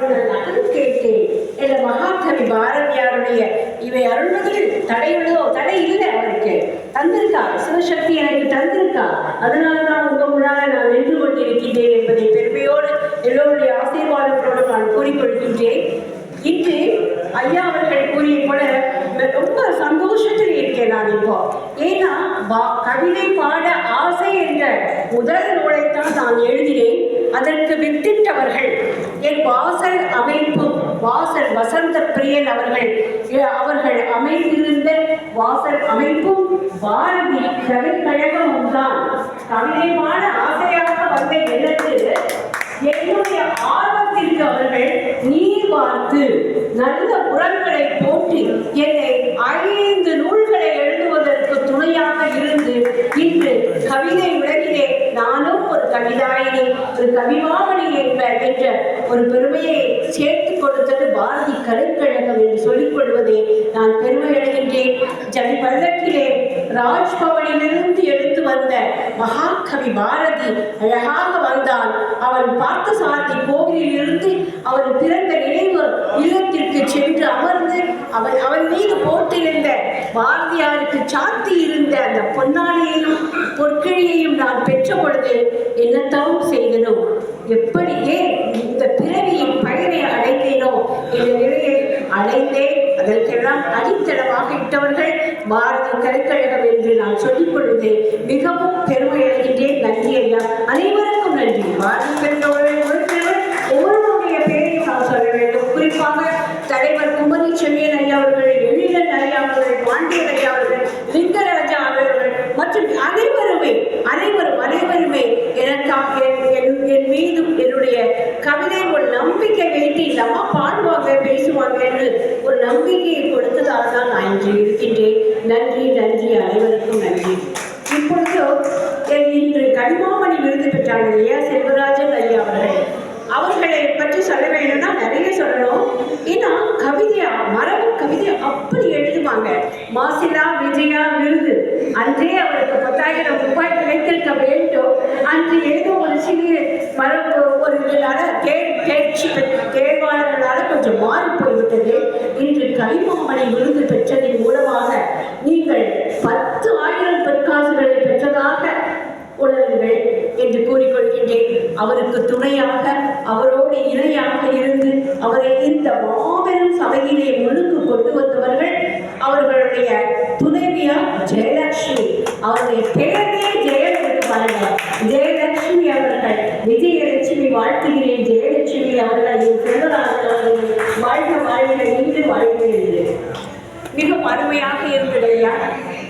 பாடுங்கள் நகல் கேட்டேன். என்ற மகாகவி பாரதியாருடைய இவை அருள்வதில் தடையுள்ளதோ? தடை இல்லை அவருக்கு. தந்திருக்கா சிவசக்தி எனக்கு தந்திருக்கா அதனால தான் உங்க முன்னால நான் நின்று கொண்டிருக்கின்றேன் என்பதை பெருமையோடு எல்லோருடைய ஆசீர்வாதத்தோடு நான் கூறிக்கொள்கின்றேன். இன்று ஐயா அவர்கள் கூறிய போல ரொம்ப சந்தோஷத்தில் இருக்கேன் நான் இப்போ. ஏன்னா வா- கவிதை பாட ஆசை என்ற முதல் நூலை நான் எழுதினேன். அதற்கு வித்திட்டவர்கள் என் வாசல் அமைப்பு வாசல் வசந்த பிரியன் அவர்கள் அவர்கள் அமைந்திருந்த வாசல் அமைப்பும் பாரதி கவிக்கழகமும் தான். கவிதைமான ஆசையாக வந்த எனக்கு என்னுடைய ஆர்வத்திற்கு அவர்கள் நீர் வார்த்து நல்ல உரங்களை போட்டு என்னை ஐந்து நூல்களை எழுதுவதற்கு துணையாக இருந்து இன்று கவிதை உலகிலே நானும் ஒரு கவிதாயினி ஒரு கவிமாமணி என்ப என்ற ஒரு பெருமையை சேர்த்து கொடுத்தது பாரதி கலைக்கழகம் என்று சொல்லிக் கொள்வதை நான் பெருமை அடைகின்றேன் ஜன் பல்லக்கிலே ராஜ்பவனிலிருந்து எடுத்து வந்த மகாகவி பாரதி அழகாக வந்தான் அவன் பார்த்தசாரதி கோவிலில் இருந்து அவன் பிறந்த நினைவு இல்லத்திற்கு சென்று அமர்ந்து அவன் அவன் மீது பாரதியாருக்கு சாத்தி இருந்த அந்த பொன்னாடியையும் பொற்கிழியையும் நான் பெற்ற பொழுது என்னத்தவும் செய்தனோ? எப்படியே இந்த பிறவியின் பயனை அடைந்தேனோ? என்ற நிலையை அடைந்தேன். அதற்கெல்லாம் அடித்தளமாக இட்டவர்கள் பாரதி கலைக்கழகம் என்று நான் சொல்லிக் கொள்வதை மிகவும் பெருமை அடைகின்றேன் நன்றி ஐயா. அனைவருக்கும் நன்றி. பாரதி பெற்றோர்கள் ஒருத்தவர் ஒவ்வொருவருடைய பெயரையும் நான் சொல்ல வேண்டும் குறிப்பாக தலைவர் குமரி செம்மியன் ஐயா அவர்கள் எழிலன் ஐயா அவர்கள் பாண்டியன் ஐயா அவர்கள் லிங்கராஜா அவர்கள் மற்றும் அனைவருமே அனைவரும் அனைவருமே எனக்காக என்- என் என் மீதும் என்னுடைய கவிதை ஒரு நம்பிக்கை வைத்து இந்த அம்மா பாடுவாங்க பேசுவாங்க என்று ஒரு நம்பிக்கையை கொடுத்ததால் தான் நான் இன்று இருக்கின்றேன். நன்றி நன்றி அனைவருக்கும் நன்றி. இப்பொழுது இன்று கனிமாமணி விருது பெற்றாங்க இல்லையா செல்வராஜன் ஐயா அவர்கள். அவர்களை பற்றி சொல்ல வேணும்னா நிறைய சொல்லணும். ஏன்னா கவிதையா மரபு கவிதை அப்படி எழுதுவாங்க. மாசிலா விஜயா விருது. அன்றே அவருக்கு பத்தாயிரம் ரூபாய் கிடைத்திருக்க வேண்டும். அன்று ஏதோ ஒரு சிறிய மரபு ஒரு இதனால தேர்ச்சி பெற்ற கொஞ்சம் மாறி போய்விட்டது. இன்று விருது பெற்றதின் மூலமாக நீங்கள் பத்து ஆயிரம் பொற்காசுகளை பெற்றதாக உணருங்கள் என்று கூறிக்கொள்கின்றேன். அவருக்கு துணையாக அவரோடு இணையாக இருந்து அவரை இந்த மாபெரும் சபையிலே முழுக்கு கொண்டு வந்தவர்கள் அவர்களுடைய துணைவியார் ஜெயலட்சுமி. அவருடைய பெயரே ஜெயம் என்று பாருங்க. ஜெயலட்சுமி அவர்கள் விஜயலட்சுமி வாழ்த்துகிறேன். ஜெயலட்சுமி அவர்கள் என் செல்வராஜன் அவர்கள் வாழ்க வாழ்க நீண்டு வாழ்க என்று மிக அருமையாக இருந்தது ஐயா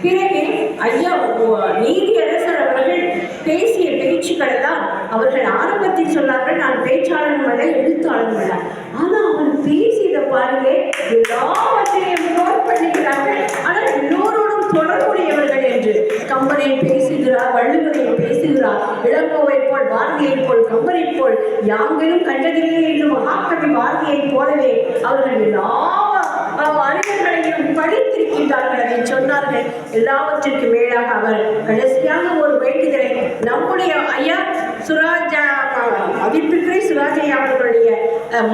பிறகு ஐயா ஓ- நீதியரசர் அவர்கள் பேசிய பேச்சுக்கள் தான் அவர்கள் ஆரம்பத்தில் சொன்னார்கள். நான் பேச்சாளரும் அல்ல எழுத்தாளன் அல்ல. ஆனால் அவர் பேசியதை பாருங்க எல்லாவற்றையும் நோட் பண்ணுகிறார்கள் ஆனால் எல்லோரோடும் தொடர்புடையவர்கள் என்று. கம்பனை பேசுகிறார் வள்ளுவரை பேசுகிறார் இளங்கோவை போல் பாரதியை போல் கம்பனை போல். யாங்களும் கண்டதில்லை என்று மகாகவி பாரதியை போலவே அவர்கள் எல்லா அறிஞர்களையும் படித்திருக்கின்றார்கள் அதை சொன்னார்கள். எல்லாவற்றிற்கு மேலாக அவர் கடைசியாக ஒரு வேண்டுதலை நம்முடைய ஐயா சுராஜா மதிப்பிற்குரிய சுராஜையா அவர்களுடைய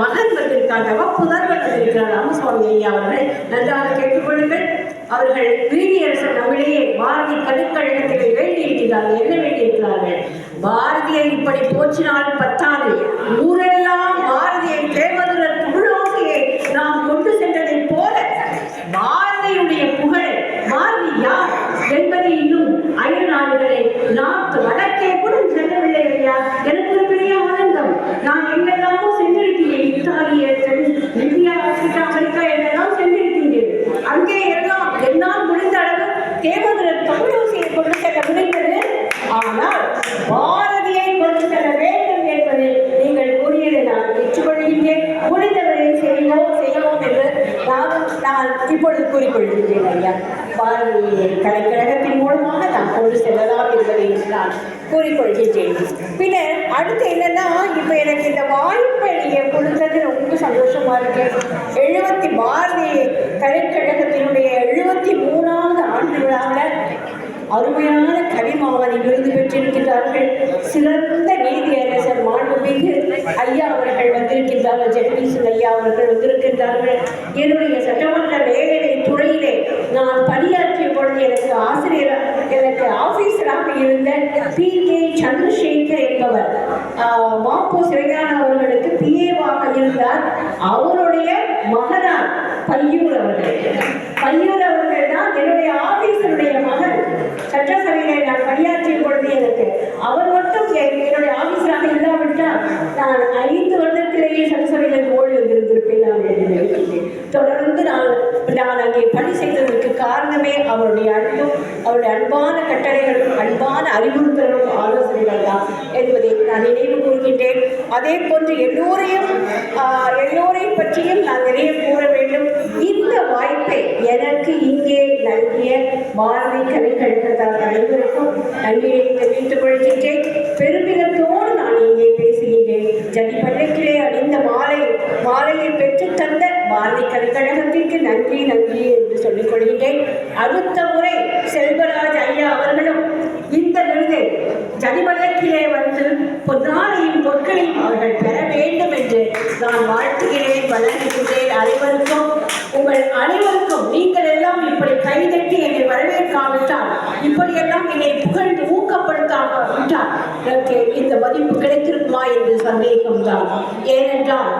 மகன் வந்திருக்காங்க அவ வந்திருக்கிறார் ராமசுவாமி ஐயா அவர்கள் நன்றாக கேட்டுக்கொள்ளுங்கள். அவர்கள் வீடியரசர் நம்மிடையே பாரதி கருக்கழகத்திலே வேண்டியிருக்கிறார்கள். என்ன வேண்டியிருக்கிறார்கள்? பாரதியை இப்படி போற்றினால் பத்தாது. ஊரெல்லாம் Not நான் இப்பொழுது கூறிக்கொள்கின்றேன் ஐயா. பாரதி கலைக்கழகத்தின் மூலமாக நான் கொண்டு செல்லலாம் என்பதை நான் கூறிக்கொள்கின்றேன். பின்னர் அடுத்து என்னன்னா இப்போ எனக்கு இந்த வாய்ப்பை நீங்கள் கொடுத்தது ரொம்ப சந்தோஷமா இருக்கு. எழுபத்தி பாரதி கலைக்கழகத்தினுடைய எழுபத்தி மூணாவது ஆண்டு விழாவில் அருமையான கவிமாவதி விருது பெற்றிருக்கிறார்கள் சிறந்த நீதியரசர் மாண்புமிகு ஐயா அவர்கள் வந்திருக்கின்றார்கள் ஜெகதீஷ் ராமச்சந்திரன் ஐயா அவர்கள் வந்திருக்கின்றார்கள் என்னுடைய சட்டமன்ற வேலை துறையிலே நான் பணியாற்றிய பொழுது எனக்கு ஆசிரியர் எனக்கு ஆபீசராக இருந்த பி கே சந்திரசேகர் என்பவர் மாப்போ சிறையான அவர்களுக்கு பிஏவாக இருந்தார். அவருடைய மகனார் பையூர் அவர்கள். பையூர் அவர்கள் தான் என்னுடைய ஆபீசருடைய மகன் சட்டசபையிலே நான் பணியாற்றிய பொழுது எனக்கு அவர் மட்டும் என்னுடைய ஆபீசராக இல்லாவிட்டால் நான் ஐந்து வருடத்திலேயே சட்டசபை ஓடி வந்திருந்திருப்பேன் நான் என்று நினைக்கின்றேன் தொடர்ந்து நான் நான் அங்கே பணி செய்ததற்கு காரணமே அவருடைய அன்பும் அவருடைய அன்பான அன்பான அறிவுறுத்தலும் ஆலோசனைகள் தான் என்பதை நான் நினைவு கூறுகின்றேன். அதே போன்று எல்லோரையும் எல்லோரையும் பற்றியும் நான் நிறைய கூற வேண்டும். இந்த வாய்ப்பை எனக்கு இங்கே நல்கிய பாரதி கலைக்கழகத்தார் அனைவருக்கும் நன்றியை தெரிவித்துக் கொள்கின்றேன். பெருமிதத்தோடு நான் இங்கே பேசுகின்றேன். ஜனி பல்லக்கிலே அணிந்த மாலை மாலையை பெற்றுத் தந்த பாரதி கலைக்கழகத்திற்கு நன்றி நன்றி என்று சொல்லிக் கொள்கின்றேன். அடுத்த முறை செல்வராஜ் ஐயா அவர்களும் இந்த விருதை ஜனிமல்லக்கிலே வந்து பொன்னாளையும் பொற்களையும் அவர்கள் பெற வேண்டும் என்று நான் வாழ்த்துகிறேன் வழங்குகிறேன் அனைவருக்கும். உங்கள் அனைவருக்கும் நீங்கள் எல்லாம் இப்படி கைதட்டி என்னை வரவேற்காவிட்டால் இப்படியெல்லாம் என்னை புகழ்ந்து ஊக்கப்படுத்தாவிட்டால் எனக்கு இந்த மதிப்பு கிடைத்திருக்குமா என்று சந்தேகம்தான். ஏனென்றால்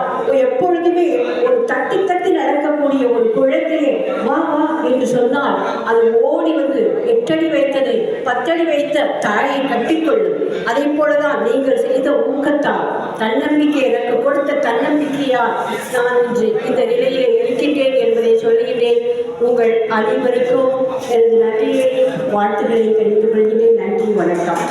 எப்பொழுதுமே ஒரு தட்டி தட்டி நடக்கக்கூடிய ஒரு குழந்தையை வா வா என்று சொன்னால் அது ஓடி வந்து எட்டடி வைத்தது பத்தடி வைத்த தாயை கட்டிக்கொள்ளும். அதே போலதான் நீங்கள் செய்த ஊக்கத்தால் தன்னம்பிக்கை எனக்கு கொடுத்த தன்னம்பிக்கையால் நான் இன்று இந்த நிலையிலே இருக்கின்றேன் என்பதை சொல்லுகின்றேன். உங்கள் அனைவருக்கும் எனது நன்றியை வாழ்த்துக்களை தெரிந்து கொள்கிறேன் நன்றி வணக்கம்.